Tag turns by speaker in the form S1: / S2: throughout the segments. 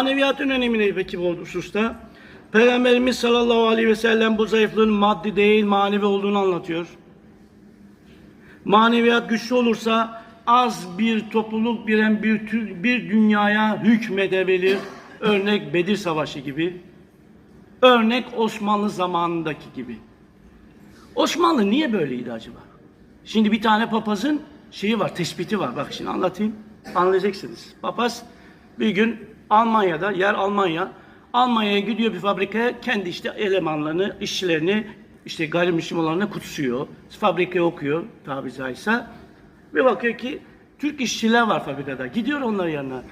S1: Maneviyatın önemini peki bu hususta? Peygamberimiz sallallahu aleyhi ve sellem bu zayıflığın maddi değil manevi olduğunu anlatıyor. Maneviyat güçlü olursa az bir topluluk biren bir, tür- bir dünyaya hükmedebilir. Örnek Bedir Savaşı gibi. Örnek Osmanlı zamanındaki gibi. Osmanlı niye böyleydi acaba? Şimdi bir tane papazın şeyi var, tespiti var. Bak şimdi anlatayım. Anlayacaksınız. Papaz bir gün Almanya'da, yer Almanya. Almanya'ya gidiyor bir fabrikaya kendi işte elemanlarını, işçilerini, işte gayrimüslim olanını kutsuyor. Fabrikaya okuyor tabi caizse. Bir bakıyor ki Türk işçiler var fabrikada. Gidiyor onların yanına.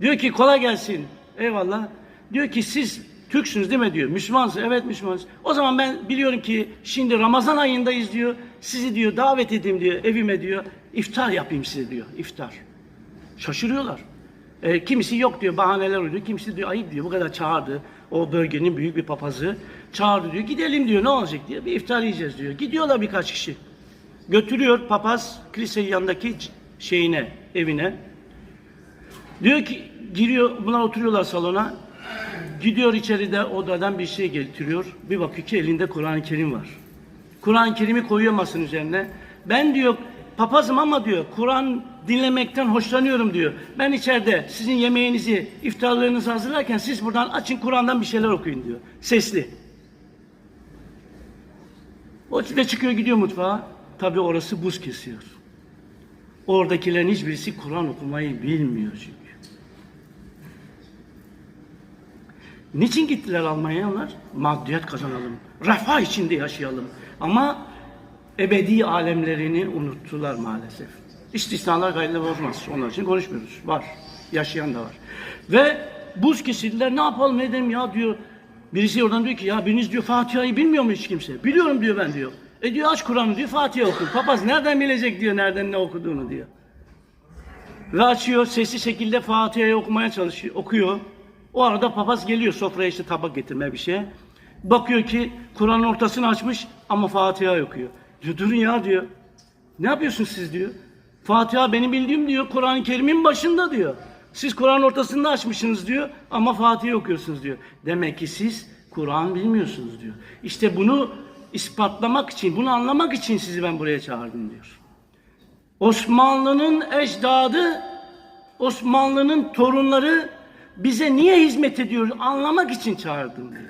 S1: Diyor ki kolay gelsin. Eyvallah. Diyor ki siz Türksünüz değil mi diyor. Müslümansınız. Evet Müslümanız. O zaman ben biliyorum ki şimdi Ramazan ayındayız diyor. Sizi diyor davet edeyim diyor evime diyor. İftar yapayım size diyor. İftar. Şaşırıyorlar. E, kimisi yok diyor bahaneler uyduruyor. Kimisi diyor ayıp diyor bu kadar çağırdı. O bölgenin büyük bir papazı çağırdı diyor. Gidelim diyor ne olacak diyor. Bir iftar yiyeceğiz diyor. Gidiyorlar birkaç kişi. Götürüyor papaz kilisenin yanındaki şeyine, evine. Diyor ki giriyor bunlar oturuyorlar salona. Gidiyor içeride odadan bir şey getiriyor. Bir bakıyor ki elinde Kur'an-ı Kerim var. Kur'an-ı Kerim'i koyuyor masanın üzerine. Ben diyor papazım ama diyor Kur'an dinlemekten hoşlanıyorum diyor. Ben içeride sizin yemeğinizi, iftarlarınızı hazırlarken siz buradan açın Kur'an'dan bir şeyler okuyun diyor. Sesli. O de çıkıyor gidiyor mutfağa. Tabii orası buz kesiyor. Oradakilerin hiçbirisi Kur'an okumayı bilmiyor çünkü. Niçin gittiler Almanya'ya onlar? Maddiyat kazanalım. Refah içinde yaşayalım. Ama ebedi alemlerini unuttular maalesef. İstisnalar gayrı bozmaz. Onlar için konuşmuyoruz. Var. Yaşayan da var. Ve buz kesildiler. Ne yapalım edelim ya diyor. Birisi oradan diyor ki ya biriniz diyor Fatiha'yı bilmiyor mu hiç kimse? Biliyorum diyor ben diyor. E diyor aç Kur'an'ı diyor Fatiha oku. Papaz nereden bilecek diyor nereden ne okuduğunu diyor. Ve açıyor sesli şekilde Fatiha'yı okumaya çalışıyor, okuyor. O arada papaz geliyor sofraya işte tabak getirmeye bir şey. Bakıyor ki Kur'an'ın ortasını açmış ama Fatiha okuyor. Diyor durun ya diyor. Ne yapıyorsunuz siz diyor. Fatiha benim bildiğim diyor Kur'an-ı Kerim'in başında diyor. Siz Kur'an ortasında açmışsınız diyor ama Fatiha okuyorsunuz diyor. Demek ki siz Kur'an bilmiyorsunuz diyor. İşte bunu ispatlamak için, bunu anlamak için sizi ben buraya çağırdım diyor. Osmanlı'nın ecdadı, Osmanlı'nın torunları bize niye hizmet ediyor anlamak için çağırdım diyor.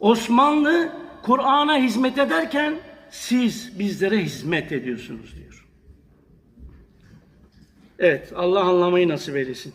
S1: Osmanlı Kur'an'a hizmet ederken siz bizlere hizmet ediyorsunuz diyor. Evet Allah anlamayı nasip eylesin.